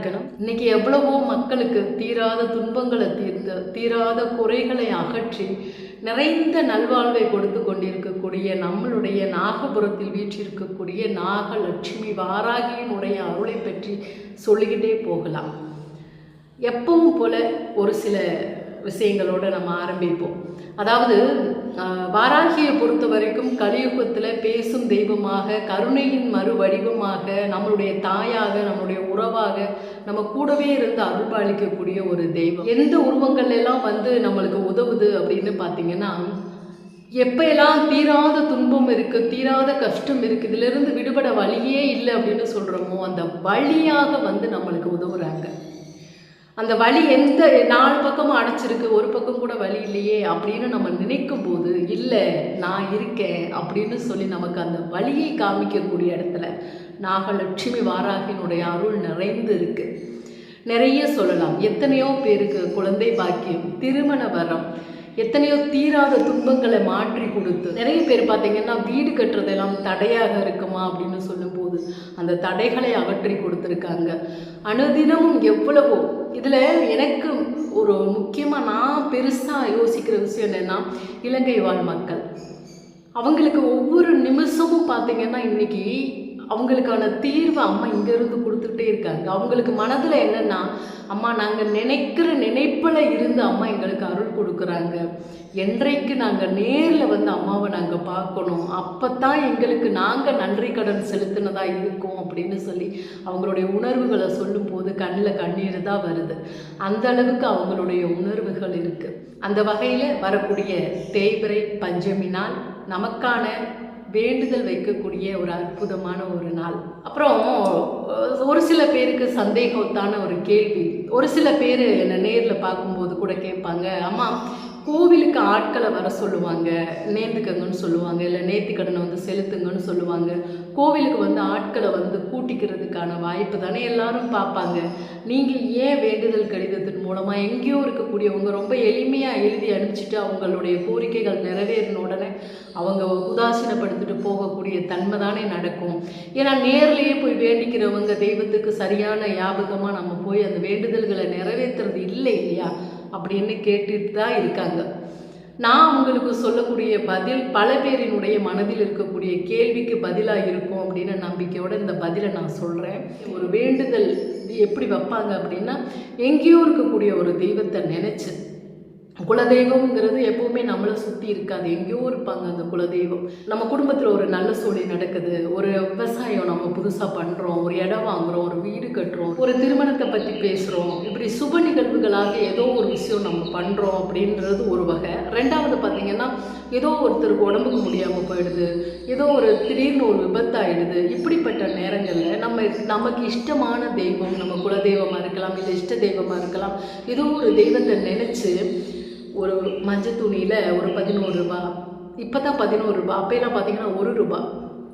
இருக்கணும். இன்னைக்கு எவ்வளவோ மக்களுக்கு தீராத துன்பங்களை தீர்த்து தீராத குறைகளை அகற்றி நிறைந்த நல்வாழ்வை கொடுத்து கொண்டிருக்கக்கூடிய நம்மளுடைய நாகபுரத்தில் வீற்றிருக்கக்கூடிய நாகலட்சுமி வாராகியினுடைய அருளை பற்றி சொல்லிக்கிட்டே போகலாம். எப்பவும் போல ஒரு சில விஷயங்களோட நம்ம ஆரம்பிப்போம். அதாவது வாராகியை பொறுத்த வரைக்கும் கலியுகத்தில் பேசும் தெய்வமாக கருணையின் மறு வடிவமாக நம்மளுடைய தாயாக நம்மளுடைய உறவாக நம்ம கூடவே இருந்து அருள்பாலிக்கக்கூடிய ஒரு தெய்வம். எந்த உருவங்கள் எல்லாம் வந்து நம்மளுக்கு உதவுது அப்படின்னு பார்த்தீங்கன்னா எப்பெல்லாம் தீராத துன்பம் இருக்குது தீராத கஷ்டம் இருக்குது இதிலிருந்து விடுபட வழியே இல்லை அப்படின்னு சொல்கிறோமோ அந்த வழியாக வந்து நம்மளுக்கு உதவுறாங்க. அந்த வழி எந்த நாலு பக்கமும் அடைச்சிருக்கு ஒரு பக்கம் கூட வழி இல்லையே அப்படின்னு நம்ம நினைக்கும் போது இல்லை நான் இருக்கேன் அப்படின்னு சொல்லி நமக்கு அந்த வழியை காமிக்கக்கூடிய இடத்துல நாகலட்சுமி வாராகினுடைய அருள் நிறைந்து இருக்கு. நிறைய சொல்லலாம். எத்தனையோ பேருக்கு குழந்தை பாக்கியம் திருமண வரம் எத்தனையோ தீராத துன்பங்களை மாற்றி கொடுத்து. நிறைய பேர் பார்த்தீங்கன்னா வீடு கட்டுறதெல்லாம் தடையாக இருக்குமா அப்படின்னு சொல்லும்போது அந்த தடைகளை அகற்றி கொடுத்துருக்காங்க. அனுதினமும் எவ்வளவோ. இதில் எனக்கு ஒரு முக்கியமாக நான் பெருசாக யோசிக்கிற விஷயம் என்னென்னா இலங்கை வாழ் மக்கள். அவங்களுக்கு ஒவ்வொரு நிமிஷமும் பார்த்தீங்கன்னா இன்னைக்கு அவங்களுக்கான தீர்வை அம்மா இங்கேருந்து கொடுத்துட்டே இருக்காங்க. அவங்களுக்கு மனதில் என்னென்னா அம்மா நாங்கள் நினைக்கிற நினைப்பில் இருந்து அம்மா எங்களுக்கு அருள் கொடுக்குறாங்க. என்றைக்கு நாங்கள் நேரில் வந்து அம்மாவை நாங்கள் பார்க்கணும் அப்போ தான் எங்களுக்கு நாங்கள் நன்றி கடன் செலுத்தினதாக இருக்கோம் அப்படின்னு சொல்லி அவங்களுடைய உணர்வுகளை சொல்லும்போது கண்ணில் கண்ணீர் தான் வருது. அந்த அளவுக்கு அவங்களுடைய உணர்வுகள் இருக்குது அந்த வகையில் வரக்கூடிய தேய்பிரை பஞ்சமி நாள் நமக்கான வேண்டுதல் வைக்கக்கூடிய ஒரு அற்புதமான ஒரு நாள். அப்புறம் ஒரு சில பேருக்கு சந்தேகத்தான ஒரு கேள்வி. ஒரு சில பேர் என்னை நேரில் பார்க்கும்போது கூட கேட்பாங்க அம்மா கோவிலுக்கு ஆட்களை வர சொல்லுவாங்க. நேர்ந்துக்கங்கன்னு சொல்லுவாங்க. இல்லை நேர்த்திக்கடனை வந்து செலுத்துங்கன்னு சொல்லுவாங்க. கோவிலுக்கு வந்து ஆட்களை வந்து கூட்டிக்கிறதுக்கான வாய்ப்பு தானே எல்லாரும் பார்ப்பாங்க. நீங்கள் ஏன் வேண்டுதல் கடிதத்தின் மூலமாக எங்கேயோ இருக்கக்கூடியவங்க ரொம்ப எளிமையாக எழுதி அனுப்பிச்சிட்டு அவங்களுடைய கோரிக்கைகள் நிறைவேறின உடனே அவங்க உதாசீனப்படுத்திட்டு போகக்கூடிய தன்மை தானே நடக்கும். ஏன்னா நேர்லேயே போய் வேண்டிக்கிறவங்க தெய்வத்துக்கு சரியான ஞாபகமாக நம்ம போய் அந்த வேண்டுதல்களை நிறைவேற்றுறது இல்லை இல்லையா? அப்படின்னு கேட்டுட்டு தான் இருக்காங்க. நான் உங்களுக்கு சொல்லக்கூடிய பதில் பல பேரினுடைய மனதில் இருக்கக்கூடிய கேள்விக்கு பதிலாக இருக்கும் அப்படின்னு நம்பிக்கையோட இந்த பதிலை நான் சொல்கிறேன் ஒரு வேண்டுதல் எப்படி வைப்பாங்க அப்படின்னா எங்கேயோ இருக்கக்கூடிய ஒரு தெய்வத்தை நினச்சி குலதெய்வம்ங்கிறது எப்பவுமே நம்மளை சுற்றி இருக்காது. எங்கேயோ இருப்பாங்க அந்த குலதெய்வம். நம்ம குடும்பத்தில் ஒரு நல்ல சூழல் நடக்குது. ஒரு விவசாயம் நம்ம புதுசாக பண்ணுறோம் ஒரு இடம் வாங்குகிறோம் ஒரு வீடு கட்டுறோம். ஒரு திருமணத்தை பற்றி பேசுகிறோம் இப்படி சுப நிகழ்வுகளாக ஏதோ ஒரு விஷயம் நம்ம பண்ணுறோம் அப்படின்றது ஒரு வகை. ரெண்டாவது பார்த்திங்கன்னா ஏதோ ஒருத்தருக்கு உடம்புக்கு முடியாமல் போயிடுது. ஏதோ ஒரு திடீர்னு ஒரு விபத்தாயிடுது. இப்படிப்பட்ட நேரங்களில் நம்ம நமக்கு இஷ்டமான தெய்வம் நம்ம குலதெய்வமாக இருக்கலாம் இல்லை இஷ்ட தெய்வமாக இருக்கலாம். ஏதோ ஒரு தெய்வத்தை நினச்சி ஒரு மஞ்சள் துணியில் ஒரு பதினோரு ரூபா. இப்போ தான் பதினோரு ரூபா. அப்போலாம் பார்த்தீங்கன்னா ஒரு ரூபா.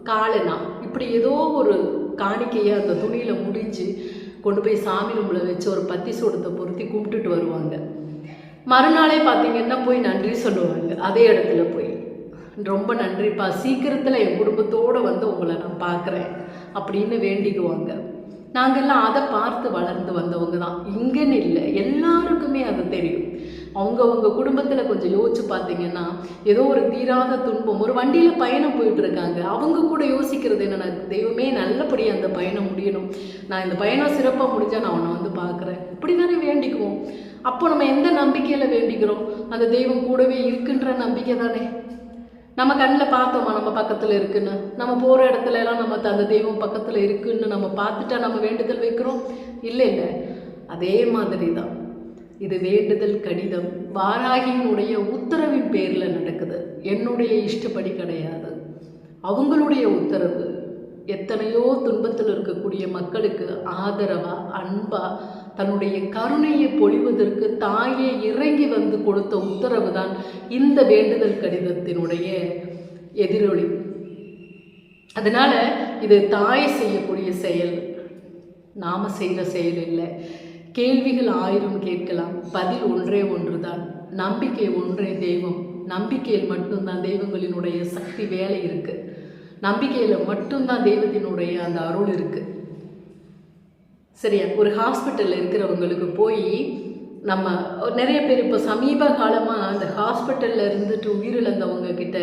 காலனா இப்படி ஏதோ ஒரு காணிக்கையை அந்த துணியில் முடிஞ்சு கொண்டு போய் சாமி ரூமில் வச்சு ஒரு பத்தி சூடத்தை பொருத்தி கும்பிட்டுட்டு வருவாங்க. மறுநாளே பார்த்தீங்கன்னா போய் நன்றி சொல்லுவாங்க. அதே இடத்துல போய். ரொம்ப நன்றிப்பா. சீக்கிரத்தில் என் குடும்பத்தோடு வந்து உங்களை நான் பார்க்குறேன் அப்படின்னு வேண்டிக்குவாங்க. நாங்கள்லாம் அதை பார்த்து வளர்ந்து வந்தவங்க தான். இங்கேன்னு இல்லை. எல்லாருக்குமே அது தெரியும். அவங்கவுங்க குடும்பத்தில் கொஞ்சம் யோசிச்சு பார்த்தீங்கன்னா ஏதோ ஒரு தீராத துன்பம் ஒரு வண்டியில் பயணம் போயிட்டுருக்காங்க. அவங்க கூட யோசிக்கிறது என்னென்ன தெய்வமே நல்லபடியாக அந்த பயணம் முடியணும். நான் இந்த பயணம் சிறப்பாக முடிஞ்சால் நான் உன்னை வந்து பார்க்குறேன் இப்படி தானே வேண்டிக்குவோம். அப்போ நம்ம எந்த நம்பிக்கையில் வேண்டிக்கிறோம்? அந்த தெய்வம் கூடவே இருக்குன்ற நம்பிக்கை தானே. நம்ம கண்ணில் பார்த்தோமா நம்ம பக்கத்தில் இருக்குன்னு? நம்ம போகிற இடத்துல எல்லாம் நம்ம அந்த தெய்வம் பக்கத்தில் இருக்குன்னு நம்ம பார்த்துட்டா நம்ம வேண்டுதல் வைக்கிறோம்? இல்லை இல்லை. அதே மாதிரி தான் இது வேண்டுதல் கடிதம். வாராகியினுடைய உத்தரவின் பேரில் நடக்குது. என்னுடைய இஷ்டப்படி கிடையாது. அவங்களுடைய உத்தரவு எத்தனையோ துன்பத்தில் இருக்கக்கூடிய மக்களுக்கு ஆதரவாக அன்பாக தன்னுடைய கருணையை பொழிவதற்கு தாயே இறங்கி வந்து கொடுத்த உத்தரவு தான் இந்த வேண்டுதல் கடிதத்தினுடைய எதிரொலி. அதனால் இது தாய் செய்யக்கூடிய செயல். நாம செய்கிற செயல் இல்லை. கேள்விகள் ஆயிரம் கேட்கலாம். பதில் ஒன்றே ஒன்றுதான். நம்பிக்கை ஒன்றே தெய்வம். நம்பிக்கையில் மட்டும்தான் தெய்வங்களினுடைய சக்தி வேலை இருக்கு. நம்பிக்கையில் மட்டும்தான் தெய்வத்தினுடைய அந்த அருள் இருக்கு. சரியா? ஒரு ஹாஸ்பிட்டலில் இருக்கிறவங்களுக்கு போய் நம்ம நிறைய பேர் இப்போ சமீப காலமாக அந்த ஹாஸ்பிட்டலில் இருந்துட்டு உயிரிழந்தவங்க கிட்ட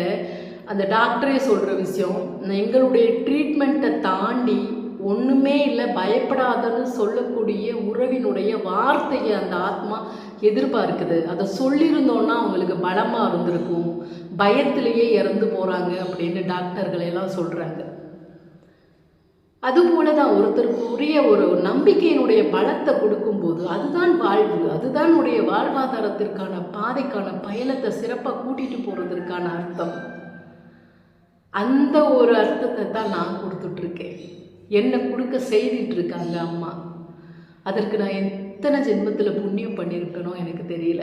அந்த டாக்டரே சொல்கிற விஷயம் எங்களுடைய ட்ரீட்மெண்ட்டை தாண்டி ஒன்றுமே இல்லை பயப்படாதன்னு சொல்லக்கூடிய உறவினுடைய வார்த்தையை அந்த ஆத்மா எதிர்பார்க்குது. அதை சொல்லியிருந்தோன்னா அவங்களுக்கு பலமாக இருந்திருக்கும். பயத்திலேயே இறந்து போகிறாங்க அப்படின்னு டாக்டர்களெல்லாம் சொல்கிறாங்க அதுபோல தான் ஒருத்தருக்கு உரிய ஒரு நம்பிக்கையினுடைய பலத்தை கொடுக்கும்போது அதுதான் வாழ்வு அதுதான் உடைய வாழ்வாதாரத்திற்கான பாதைக்கான பயணத்தை சிறப்பாக கூட்டிகிட்டு போகிறதுக்கான அர்த்தம். அந்த ஒரு அர்த்தத்தை தான் நான் கொடுத்துட்ருக்கேன் என்னை கொடுக்க செய்துட்டு இருக்காங்க அம்மா. அதற்கு நான் எத்தனை ஜென்மத்தில் புண்ணியம் பண்ணியிருக்கேனோ எனக்கு தெரியல.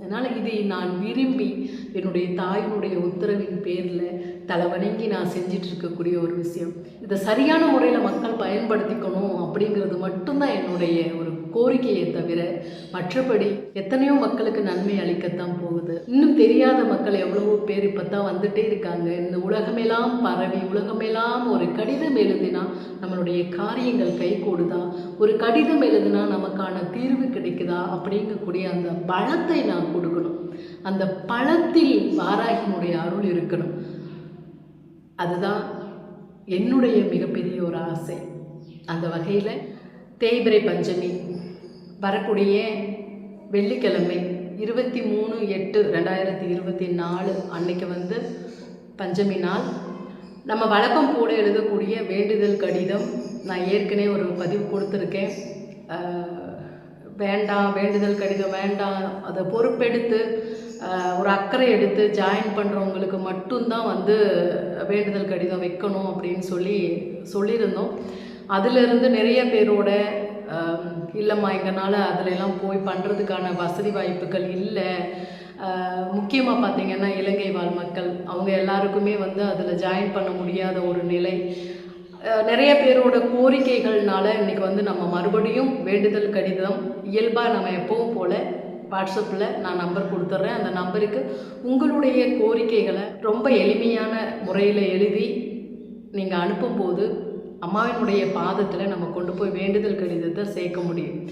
அதனால் இதை நான் விரும்பி என்னுடைய தாயினுடைய உத்தரவின் பேரில் தலைவணங்கி நான் செஞ்சிட்டு இருக்கக்கூடிய ஒரு விஷயம். இதை சரியான முறையில் மக்கள் பயன்படுத்திக்கணும் அப்படிங்கிறது மட்டும்தான் என்னுடைய ஒரு கோரிக்கையை தவிர மற்றபடி எத்தனையோ மக்களுக்கு நன்மை அளிக்கத்தான் போகுது. இன்னும் தெரியாத மக்கள் எவ்வளவோ பேர் இப்போ தான் வந்துட்டே இருக்காங்க. இந்த உலகமெல்லாம் பரவி உலகமெல்லாம் ஒரு கடிதம் எழுதினா நம்மளுடைய காரியங்கள் கைகூடுதா? ஒரு கடிதம் எழுதினா நமக்கான தீர்வு கிடைக்குதா? அப்படிங்கக்கூடிய அந்த பழத்தை நான் கொடுக்கணும். அந்த பழத்தில் வாராகினுடைய அருள் இருக்கணும். அதுதான் என்னுடைய மிகப்பெரிய ஒரு ஆசை. அந்த வகையில் தேய்பிரை பஞ்சமி வரக்கூடிய வெள்ளிக்கிழமை இருபத்தி மூணு எட்டு ரெண்டாயிரத்தி இருபத்தி நாலு அன்னைக்கு வந்து பஞ்சமி நாள். நம்ம வழக்கம் போல எழுதக்கூடிய வேண்டுதல் கடிதம் நான் ஏற்கனவே ஒரு பதிவு கொடுத்துருக்கேன். வேண்டாம் வேண்டுதல் கடிதம் வேண்டாம். அதை பொறுப்பெடுத்து ஒரு அக்கறை எடுத்து ஜாயின் பண்ணுறவங்களுக்கு மட்டும்தான் வந்து வேண்டுதல் கடிதம் வைக்கணும் அப்படின்னு சொல்லி சொல்லியிருந்தோம். அதிலிருந்து நிறைய பேரோட ஆஹ், இல்லைம்மா எங்களால் போய் பண்ணுறதுக்கான வசதி வாய்ப்புகள் இல்லை. முக்கியமாக பார்த்தீங்கன்னா இலங்கை வாழ் மக்கள் அவங்க எல்லாருக்குமே வந்து அதில் ஜாயின் பண்ண முடியாத ஒரு நிலை. நிறைய பேரோட கோரிக்கைகள்னால இன்றைக்கி வந்து நம்ம மறுபடியும் வேண்டுதல் கடிதம் இயல்பாக நம்ம எப்பவும் போல் வாட்ஸ்அப்பில் நான் நம்பர் கொடுத்துட்றேன் அந்த நம்பருக்கு உங்களுடைய கோரிக்கைகளை ரொம்ப எளிமையான முறையில் எழுதி நீங்கள் அனுப்பும்போது அம்மாவினுடைய பாதத்தில் நம்ம கொண்டு போய் வேண்டுதல் கடிதத்தை சேர்க்க முடியும்.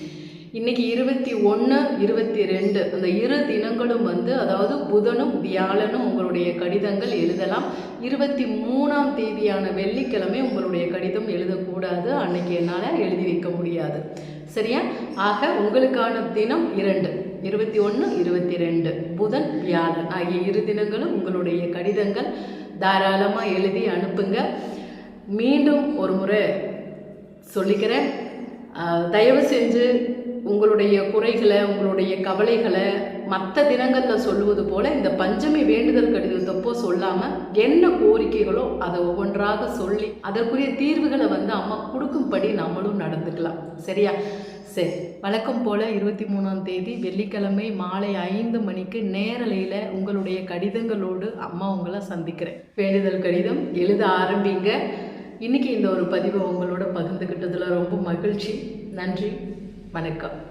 இன்னைக்கு இருபத்தி ஒன்று இருபத்தி ரெண்டு அந்த இரு தினங்களும் வந்து அதாவது புதனும் வியாழனும் உங்களுடைய கடிதங்கள் எழுதலாம். இருபத்தி மூணாம் தேதியான வெள்ளிக்கிழமை உங்களுடைய கடிதம் எழுதக்கூடாது. அன்னைக்கு என்னால் எழுதி வைக்க முடியாது. சரியா? ஆக உங்களுக்கான தினம் இரண்டு. இருபத்தி ஒன்று இருபத்தி ரெண்டு. புதன் வியாழன் ஆகிய இரு தினங்களும் உங்களுடைய கடிதங்கள் தாராளமாக எழுதி அனுப்புங்க. மீண்டும் ஒரு முறை சொல்லிக்கிறேன். தயவு செஞ்சு உங்களுடைய குறைகளை உங்களுடைய கவலைகளை மற்ற தினங்களில் சொல்லுவது போல இந்த பஞ்சமி வேண்டுதல் கடிதத்தப்போ சொல்லாமல் என்ன கோரிக்கைகளோ அதை ஒவ்வொன்றாக சொல்லி அதற்குரிய தீர்வுகளை வந்து அம்மா கொடுக்கும்படி நம்மளும் நடந்துக்கலாம். சரியா? சரி. வழக்கம் போல் இருபத்தி மூணாம் தேதி வெள்ளிக்கிழமை மாலை ஐந்து மணிக்கு நேரலையில் உங்களுடைய கடிதங்களோடு அம்மா உங்களை சந்திக்கிறேன். வேண்டுதல் கடிதம் எழுத ஆரம்பிங்க. இன்னைக்கு இந்த ஒரு பதிவை உங்களோட பகிர்ந்துக்கிட்டதில் ரொம்ப மகிழ்ச்சி. நன்றி. வணக்கம்.